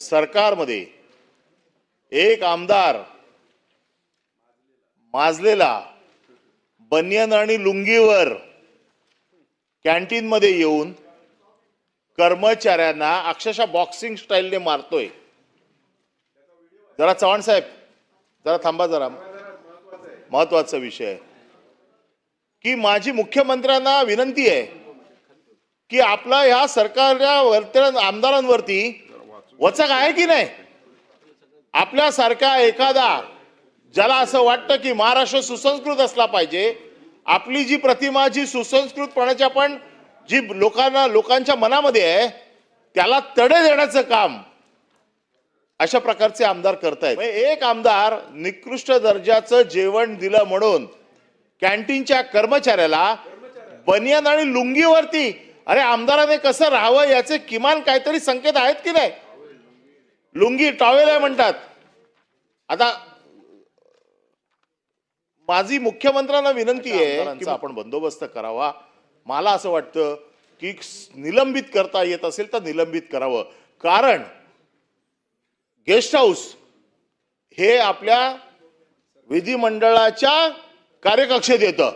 सरकारमध्ये एक आमदार माजलेला बनियन आणि लुंगीवर कॅन्टीनमध्ये येऊन कर्मचाऱ्यांना अक्षरशः बॉक्सिंग स्टाईलने मारतोय. जरा चव्हाण साहेब जरा थांबा जरा. महत्त्वाचा विषय. की माझी मुख्यमंत्र्यांना विनंती आहे की आपला ह्या सरकारच्या वरत्या आमदारांवरती वचक आहे की नाही? आपल्यासारखा एखादा ज्याला असं वाटतं की महाराष्ट्र सुसंस्कृत असला पाहिजे आपली जी प्रतिमा जी सुसंस्कृतपणाची पण जी लोकांना लोकांच्या मनामध्ये आहे त्याला तडे देण्याचं काम अशा प्रकारचे आमदार करतायत. एक आमदार निकृष्ट दर्जाचं जेवण दिलं म्हणून कॅन्टीनच्या कर्मचाऱ्याला बनियान आणि लुंगीवरती अरे आमदाराने कसं राहावं याचे किमान काहीतरी संकेत आहेत की नाही? लुंगी टॉवेल आहे म्हणतात. आता माझी मुख्यमंत्र्यांना विनंती आहे की आपण बंदोबस्त करावा. मला असं वाटतं की निलंबित करता येत असेल तर निलंबित करावं. कारण गेस्ट हाऊस हे आपल्या विधिमंडळाच्या कार्यकक्षेत येतं.